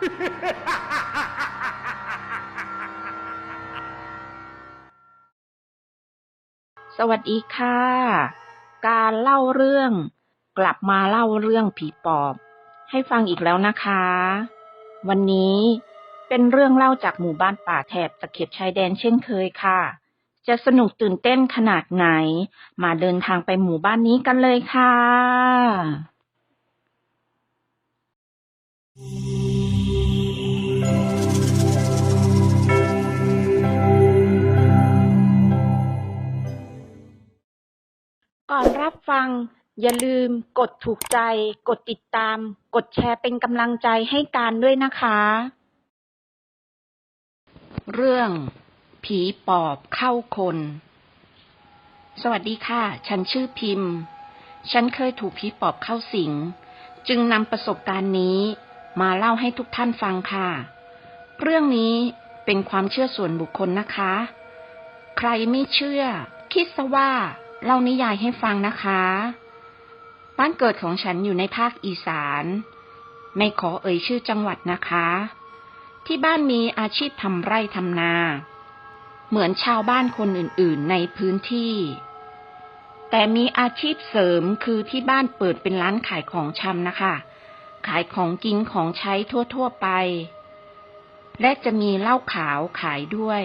สวัสดีค่ะ การเล่าเรื่อง กลับมาเล่าเรื่องผีปอบ ให้ฟังอีกแล้วนะคะ วันนี้เป็นเรื่องเล่าจากหมู่บ้านป่าแถบตะเข็บชายแดนเช่นเคยค่ะ จะสนุกตื่นเต้นขนาดไหน มาเดินทางไปหมู่บ้านนี้กันเลยค่ะ อย่าลืมกดถูกใจ กดติดตาม กดแชร์เป็นกำลังใจให้การด้วยนะคะ เรื่อง ผีปอบเข้าคน สวัสดีค่ะ ฉันชื่อพิมพ์ ฉันเคยถูกผีปอบเข้าสิง จึงนำประสบการณ์นี้มาเล่าให้ทุกท่านฟังค่ะ เรื่องนี้เป็นความเชื่อส่วนบุคคลนะคะ ใครไม่เชื่อ คิดซะว่า เล่านิยายให้ฟังนะคะ บ้านเกิดของฉันอยู่ในภาคอีสาน ไม่ขอเอ่ยชื่อจังหวัดนะคะ ที่บ้านมีอาชีพทำไร่ทำนา เหมือนชาวบ้านคนอื่นๆในพื้นที่ แต่มีอาชีพเสริมคือที่บ้านเปิดเป็นร้านขายของชำนะคะ ขายของกินของใช้ทั่วๆไป และจะมีเหล้าขาวขายด้วย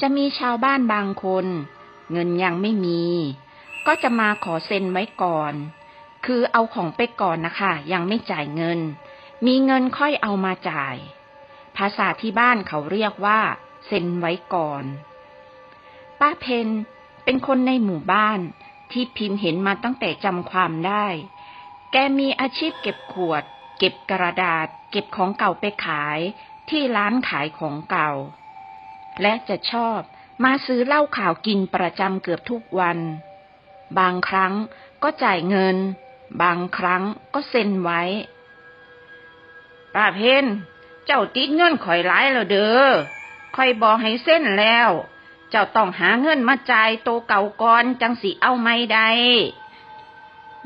จะมีชาวบ้านบางคน เงินยังไม่มี ก็จะมาขอเซ็นไว้ก่อน คือเอาของไปก่อนนะคะ ยังไม่จ่ายเงิน มีเงินค่อยเอามาจ่าย ภาษาที่บ้านเขาเรียกว่า เซ็นไว้ก่อน ป้าเพนเป็นคนในหมู่บ้านที่พิมพ์เห็นมาตั้งแต่จำความได้ แกมีอาชีพเก็บขวด เก็บกระดาษ เก็บของเก่าไปขายที่ร้านขายของเก่า และจะชอบ มาซื้อเหล้าขาวกินประจำเกือบทุกวัน บางครั้งก็จ่ายเงิน บางครั้งก็เซ็นไว้ ป้าเพนเจ้าติดเงินข่อยหลายแล้วเด้อข่อยบอกให้เส้นแล้ว เจ้าต้องหาเงินมาจ่ายโตเก่าก่อนจังสิเอาไม่ได้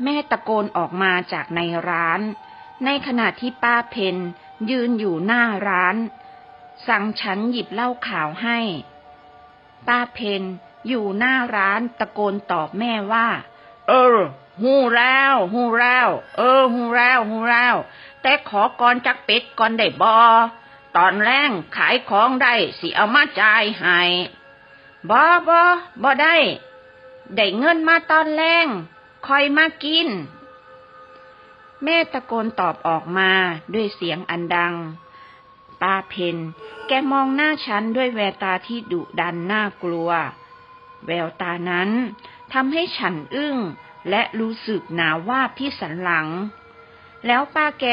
แม่ตะโกนออกมาจากในร้าน ในขณะที่ป้าเพนยืนอยู่หน้าร้าน สั่งฉันหยิบเหล้าขาวให้ ป้าเพนอยู่หน้าร้านตะโกนตอบแม่ว่า เออ หูแล้วหูแล้ว เออ หูแล้วหูแล้ว แต่ขอก่อนจักเป็ดก่อนได้บอตอนแรงขายของได้สิเอามาจ่ายให้บอบอบอได้ ได้เงินมาตอนแรงคอยมากิน แม่ตะโกนตอบออกมาด้วยเสียงอันดัง ป้าเพนแกมองหน้าฉันด้วยแววตาที่ดุดันน่ากลัว แววตานั้นทำให้ฉันอึ้งและรู้สึกหนาววาบที่สันหลัง แล้วป้าแก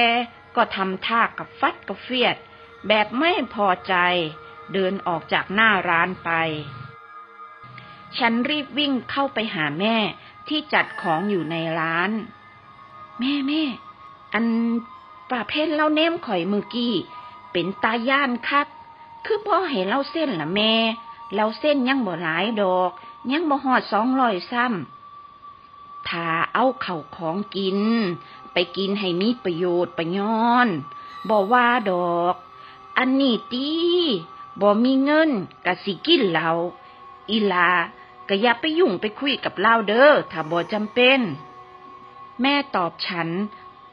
ก็ทำท่ากับฟัดกับเฟียด แบบไม่พอใจ เดินออกจากหน้าร้านไป ฉันรีบวิ่งเข้าไปหาแม่ที่จัดของอยู่ในร้าน แม่แม่อันป่าเพนเล่าเน้มข่อยมือกี้ เป็นตาย่านคัก คือพ่อเห็นเล่าเส้นละแม่เล่าเส้นยังบ่หลายดอก ยังบ่หอดสองร้อยซ้ำถ้าเอาเข่าของกิน ไปกินให้มีประโยชน์ประย้อนบ่ว่าดอก อันนี้ตีบ่มีเงินกะสิกินเหล้าอีลาก็อย่าไปยุ่งไปคุยกับเล่าเด้อถ้าบ่จำเป็น แม่ตอบฉัน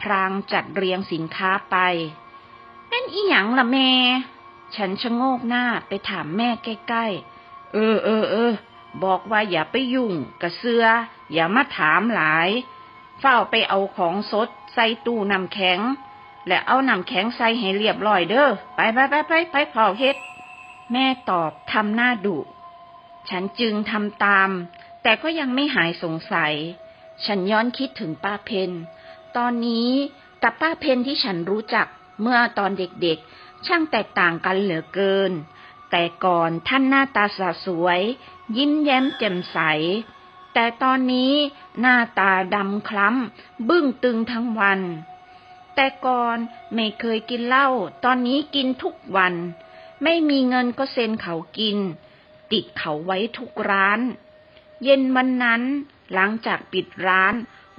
พรางจัดเรียงสินค้าไป เป็นอีหยังล่ะแม่ ฉันชะโงกหน้าไปถามแม่ใกล้ๆ เออเออเออ บอกว่าอย่าไปยุ่งกระเสือ อย่ามาถามหลาย เฝ้าไปเอาของสดใส่ตู้น้ำแข็ง และเอาน้ำแข็งใส่ให้เรียบร้อยเด้อ ไปไปไปไปไปเผาเฮ็ด แม่ตอบทำหน้าดุ ฉันจึงทำตาม แต่ก็ยังไม่หายสงสัย ฉันย้อนคิดถึงป้าเพนตอนนี้กับป้าเพนที่ฉันรู้จัก เมื่อตอนเด็กๆ ช่างแตกต่างกันเหลือเกิน แต่ก่อนท่านหน้าตาสะสวย ยิ้มแย้มแจ่มใส แต่ตอนนี้หน้าตาดำคล้ำ บึ้งตึงทั้งวัน แต่ก่อนไม่เคยกินเหล้า ตอนนี้กินทุกวัน ไม่มีเงินก็เซ็นเขากิน ติดเขาไว้ทุกร้าน เย็นวันนั้นหลังจากปิดร้าน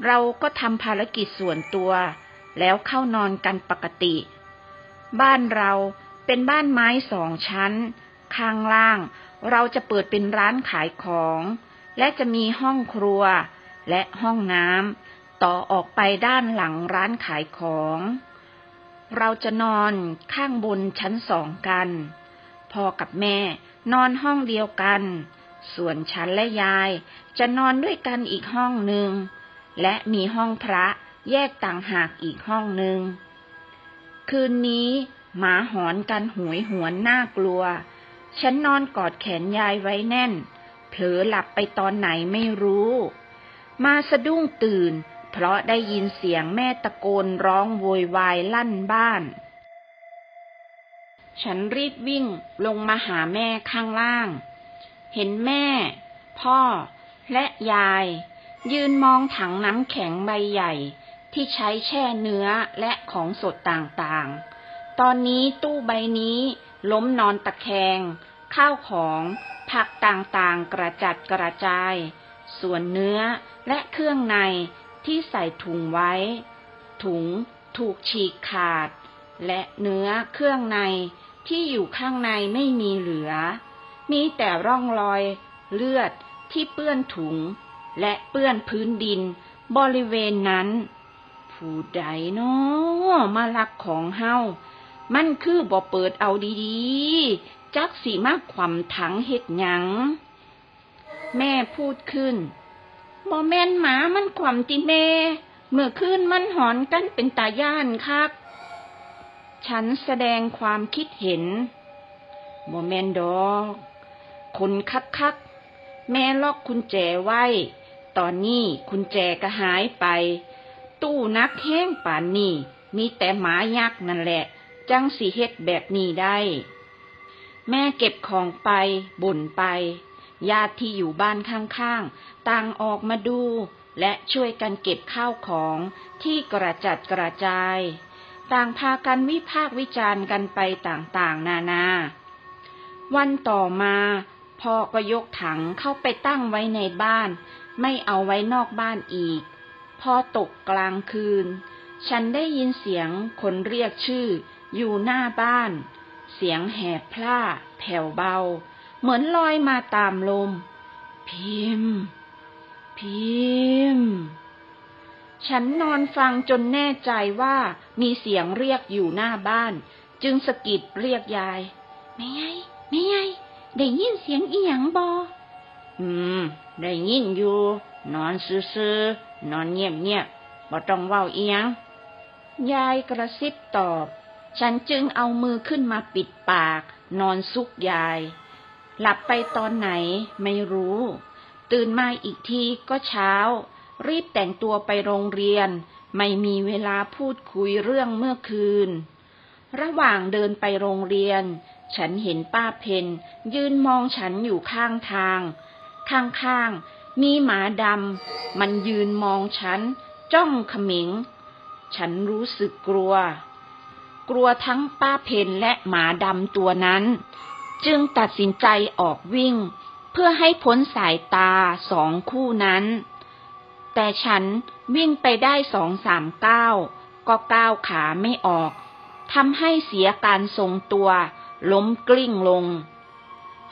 เราก็ทำภารกิจส่วนตัว แล้วเข้านอนกันปกติ บ้านเราเป็นบ้านไม้สองชั้น ข้างล่างเราจะเปิดเป็นร้านขายของ และจะมีห้องครัว และห้องน้ำต่อออกไปด้านหลังร้านขายของ เราจะนอนข้างบนชั้นสองกันพ่อกับแม่นอนห้องเดียวกัน ส่วนฉันและยายจะนอนด้วยกันอีกห้องหนึ่ง และมีห้องพระ แยกต่างหากอีกห้องหนึ่ง คืนนี้หมาหอนกันหวยหวนน่ากลัว ฉันนอนกอดแขนยายไว้แน่น เผลอหลับไปตอนไหนไม่รู้ มาสะดุ้งตื่น เพราะได้ยินเสียงแม่ตะโกนร้องโวยวายลั่นบ้าน ฉันรีบวิ่งลงมาหาแม่ข้างล่าง เห็นแม่ พ่อและยาย ยืนมองถังน้ำแข็งใบใหญ่ ที่ใช้แช่เนื้อและของสดต่างๆ ตอนนี้ตู้ใบนี้ล้มนอนตะแคง ข้าวของผักต่างๆ กระจัดกระจาย ส่วนเนื้อและเครื่องในที่ใส่ถุงไว้ ถุงถูกฉีกขาด และเนื้อเครื่องในที่อยู่ข้างในไม่มีเหลือ มีแต่ร่องรอยเลือดที่เปื้อนถุง และเปื้อนพื้นดินบริเวณนั้น ผู้ใดเนาะมาลักของเฮา มันคือบ่เปิดเอาดีๆ จักสีมากความถังเห็ดหยัง แม่พูดขึ้นบ่แม่นหมามันความติเมเมื่อคืนมันหอนกันเป็นตาย่านครับ ฉันแสดงความคิดเห็นบ่แม่นดอกคนคักคักแม่ล็อกกุญแจไว้ ตอนนี้กุญแจก็หายไป ตู้นักแห้งป่านนี้มีแต่หมายักษ์นั่นแหละ จังสีเฮ็ดแบบนี้ได้ แม่เก็บของไปบ่นไป ญาติที่อยู่บ้านข้างๆต่างออกมาดู และช่วยกันเก็บข้าวของที่กระจัดกระจาย ต่างพากันวิพากษ์วิจารณ์กันไปต่างๆ นานา วันต่อมาพ่อก็ยกถังเข้าไปตั้งไว้ในบ้าน ไม่เอาไว้นอกบ้านอีก พอตกกลางคืน ฉันได้ยินเสียงคนเรียกชื่อ อยู่หน้าบ้าน เสียงแหบพร่า แผ่วเบา เหมือนลอยมาตามลม พิมพิมฉันนอนฟังจนแน่ใจว่ามีเสียงเรียกอยู่หน้าบ้าน จึงสะกิดเรียกยายไม่ไงไม่ไงได้ยินเสียงอีหยังบออืม ได้ยินอยู่ นอนซื่อนอนเงียบๆบ่ต้องเว้าอียง ยายกระซิบตอบ ฉันจึงเอามือขึ้นมาปิดปาก นอนซุกยาย หลับไปตอนไหนไม่รู้ ตื่นมาอีกทีก็เช้า รีบแต่งตัวไปโรงเรียน ไม่มีเวลาพูดคุยเรื่องเมื่อคืน ระหว่างเดินไปโรงเรียน ฉันเห็นป้าเพนยืนมองฉันอยู่ข้างทาง ข้างๆ มีหมาดำมันยืนมองฉัน จ้องเขมิง ฉันรู้สึกกลัว กลัวทั้งป้าเพนและหมาดำตัวนั้น จึงตัดสินใจออกวิ่ง เพื่อให้พ้นสายตาสองคู่นั้น แต่ฉันวิ่งไปได้สองสามก้าวก็ก้าวขาไม่ออกทำให้เสียการทรงตัว ล้มกลิ้งลง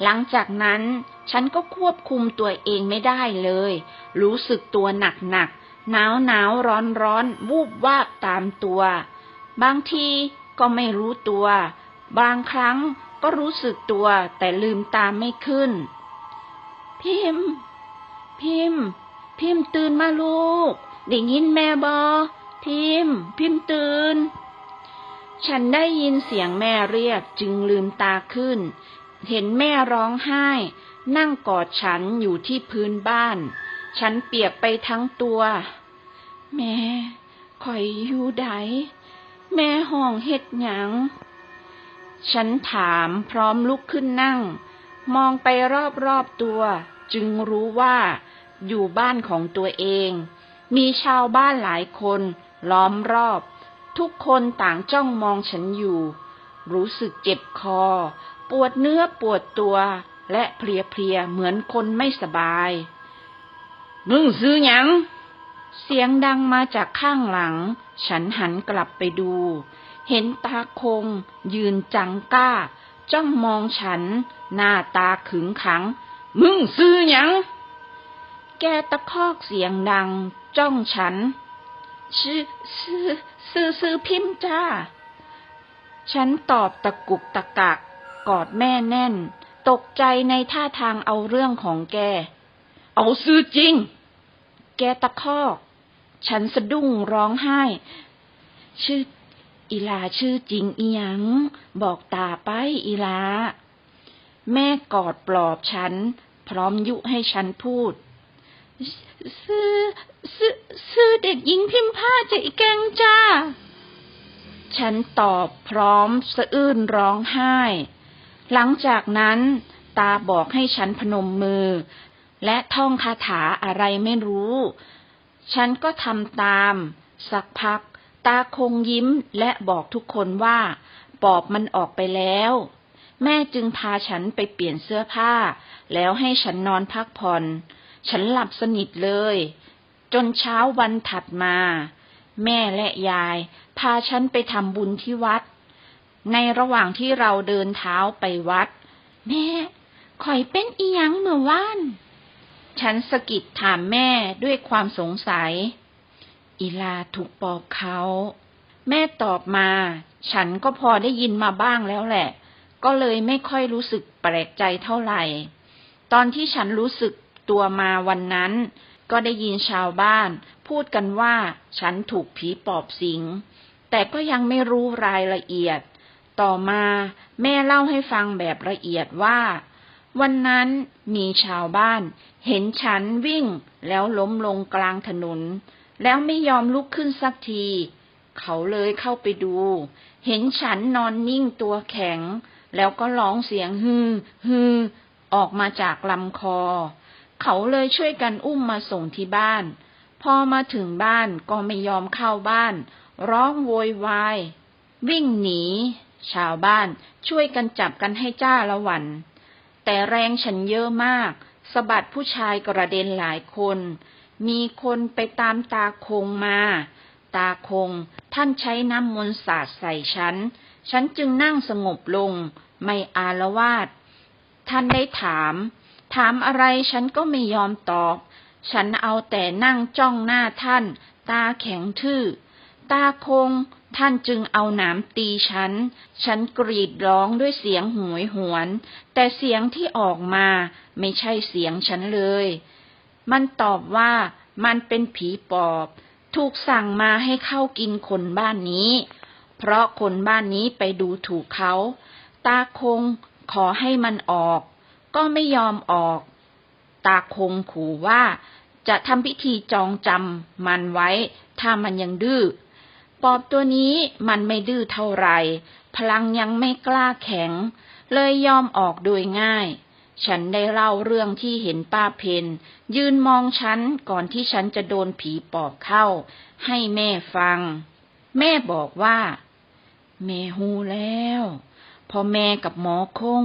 หลังจากนั้นฉันก็ควบคุมตัวเองไม่ได้เลย รู้สึกตัวหนักหนักหนาวหนาวร้อนร้อนวูบวาบตามตัว บางทีก็ไม่รู้ตัว บางครั้งก็รู้สึกตัวแต่ลืมตาไม่ขึ้น พิมพ์พิมพ์พิมพ์ตื่นมาลูกได้ยินแม่บอพิมพ์พิมพ์ตื่น ฉันได้ยินเสียงแม่เรียกจึงลืมตาขึ้น เห็นแม่ร้องไห้ นั่งกอดฉันอยู่ที่พื้นบ้าน ฉันเปียกไปทั้งตัว แม่คอยอยู่ใดแม่ห้องเฮ็ดหยัง ฉันถามพร้อมลุกขึ้นนั่ง มองไปรอบๆตัว จึงรู้ว่าอยู่บ้านของตัวเอง มีชาวบ้านหลายคนล้อมรอบ ทุกคนต่างจ้องมองฉันอยู่ รู้สึกเจ็บคอ ปวดเนื้อปวดตัว และเพลียๆเหมือนคนไม่สบาย มึงซื้อหยัง เสียงดังมาจากข้างหลัง ฉันหันกลับไปดู เห็นตาคง ยืนจังก้า จ้องมองฉัน หน้าตาขึงขัง มึงซื้อหยัง แกตะคอกเสียงดัง จ้องฉันชื่อซื้อซื้อซื้อพิมพ์จ้าฉันตอบตะกุกตะกัก กอดแม่แน่น ตกใจในท่าทางเอาเรื่องของแก เอาซื้อจริง แกตะคอก ฉันสะดุ้งร้องไห้ ชื่อ อีลาชื่อจริงอีหยัง บอกตาไปอีลา แม่กอดปลอบฉัน พร้อมยุให้ฉันพูดซื้อซื้อซื้อเด็กหญิงพิมพ์ผ้าจะอีแกงจ้า ฉันตอบพร้อมสะอื้นร้องไห้ หลังจากนั้น ตาบอกให้ฉันพนมมือ และท่องคาถาอะไรไม่รู้ ฉันก็ทำตาม สักพัก ตาคงยิ้มและบอกทุกคนว่า ปอบมันออกไปแล้ว แม่จึงพาฉันไปเปลี่ยนเสื้อผ้า แล้วให้ฉันนอนพักผ่อน ฉันหลับสนิทเลย จนเช้าวันถัดมา แม่และยาย พาฉันไปทำบุญที่วัด ในระหว่างที่เราเดินเท้าไปวัด แม่ข่อยเป็นอีหยังเมื่อวาน ฉันสะกิดถามแม่ด้วยความสงสัย อีลาถูกปอบเขา แม่ตอบมา ฉันก็พอได้ยินมาบ้างแล้วแหละ ก็เลยไม่ค่อยรู้สึกแปลกใจเท่าไหร่ ตอนที่ฉันรู้สึกตัวมาวันนั้น ก็ได้ยินชาวบ้าน พูดกันว่าฉันถูกผีปอบสิง แต่ก็ยังไม่รู้รายละเอียด ต่อมาแม่เล่าให้ฟังแบบละเอียดว่า วันนั้นมีชาวบ้าน เห็นฉันวิ่งแล้วล้มลงกลางถนน แล้วไม่ยอมลุกขึ้นสักที เขาเลยเข้าไปดู เห็นฉันนอนนิ่งตัวแข็ง แล้วก็ร้องเสียงฮือฮือออกมาจากลำคอ เขาเลยช่วยกันอุ้มมาส่งที่บ้าน พอมาถึงบ้านก็ไม่ยอมเข้าบ้าน ร้องโวยวาย วิ่งหนี ชาวบ้านช่วยกันจับกันให้จ้าละวัน แต่แรงฉันเยอะมากสะบัดผู้ชายกระเด็นหลายคน มีคนไปตามตาคงมา ตาคงท่านใช้น้ำมนต์สาดใส่ฉัน ฉันจึงนั่งสงบลง ไม่อาละวาด ท่านได้ถาม ถามอะไรฉันก็ไม่ยอมตอบ ฉันเอาแต่นั่งจ้องหน้าท่าน ตาแข็งทื่อ ตาคง ท่านจึงเอาหนามตีฉัน ฉันกรีดร้องด้วยเสียงหวยหวน แต่เสียงที่ออกมาไม่ใช่เสียงฉันเลย มันตอบว่ามันเป็นผีปอบ ถูกสั่งมาให้เข้ากินคนบ้านนี้ เพราะคนบ้านนี้ไปดูถูกเขา ตาคงขอให้มันออก ก็ไม่ยอมออก ตาคงขู่ว่าจะทำพิธีจองจำมันไว้ ถ้ามันยังดื้อ ปอบตัวนี้มันไม่ดื้อเท่าไร พลังยังไม่กล้าแข็ง เลยยอมออกโดยง่าย ฉันได้เล่าเรื่องที่เห็นป้าเพนยืนมองฉันก่อนที่ฉันจะโดนผีปอบเข้า ให้แม่ฟัง แม่บอกว่า แม่หูแล้วพอแม่กับหมอคง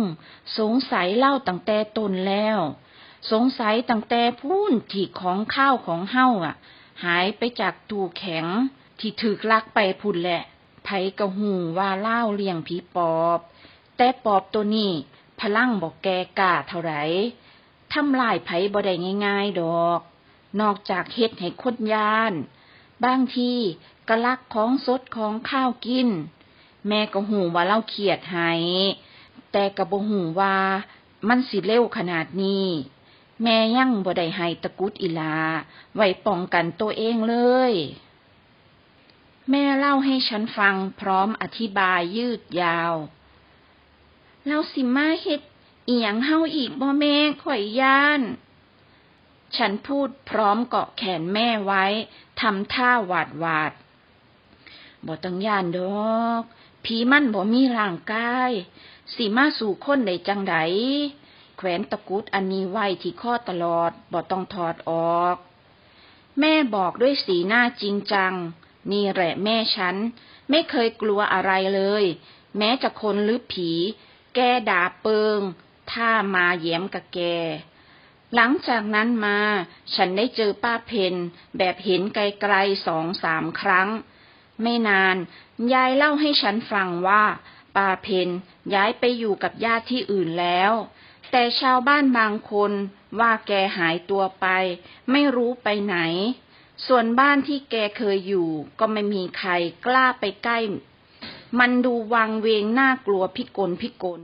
สงสัยเล่าตั้งแต่ต้นแล้ว สงสัยตั้งแต่พูนที่ของข้าวของเฮ้าอะ หายไปจากตู้แข็ง ที่ถึกลักไปพุ่นแหละ ไผกะหูว่าเล่าเลี้ยงผีปอบ แต่ปอบตัวนี้พลังบอกแกกล้าเท่าไหร่ทำลายไผบ่ได้ง่ายๆดอก นอกจากเฮ็ดให้คนยาน บางทีก็ลักของสดของข้าวกิน แม่ก็หูว่าเล่าเครียดให้แต่ก็บ่หูว่ามันสิเร็วขนาดนี้ แม่ยังบ่ได้ให้ตะกุดอีลา ไว้ป้องกันตัวเองเลย แม่เล่าให้ฉันฟังพร้อมอธิบายยืดยาวเราสิมาเฮ็ดเอียงเฮาอีกบ่แม่ข่อยย่าน ฉันพูดพร้อมเกาะแขนแม่ไว้ทำท่าหวาดหวาดบ่ต้องย่านดอกผีมันบ่มีร่างกายสิมาสู่คนได้จังไดแขวนตะกุดอันนี้ไว้ที่ข้อตลอดบ่ต้องถอดออก แม่บอกด้วยสีหน้าจริงจัง นี่แหละแม่ฉัน ไม่เคยกลัวอะไรเลย แม้จะคนหรือผี แกด่าเปิง ถ้ามาแย้มกับแก หลังจากนั้นมา ฉันได้เจอป้าเพนแบบเห็นไกลๆสองสามครั้ง ไม่นาน ยายเล่าให้ฉันฟังว่า ป้าเพนย้ายไปอยู่กับญาติที่อื่นแล้ว แต่ชาวบ้านบางคนว่าแกหายตัวไป ไม่รู้ไปไหน ส่วนบ้านที่แกเคยอยู่ ก็ไม่มีใครกล้าไปใกล้ มันดูวังเวงน่ากลัวพิกลพิกล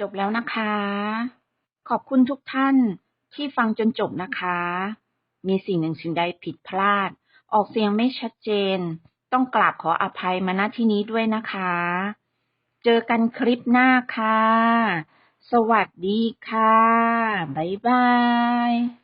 จบแล้วนะคะ ขอบคุณทุกท่านที่ฟังจนจบนะคะ มีสิ่งหนึ่งสิ่งใดผิดพลาด ออกเสียงไม่ชัดเจน ต้องกราบขออภัยมาณที่นี้ด้วยนะคะ เจอกันคลิปหน้าค่ะ สวัสดีค่ะ บ๊ายบาย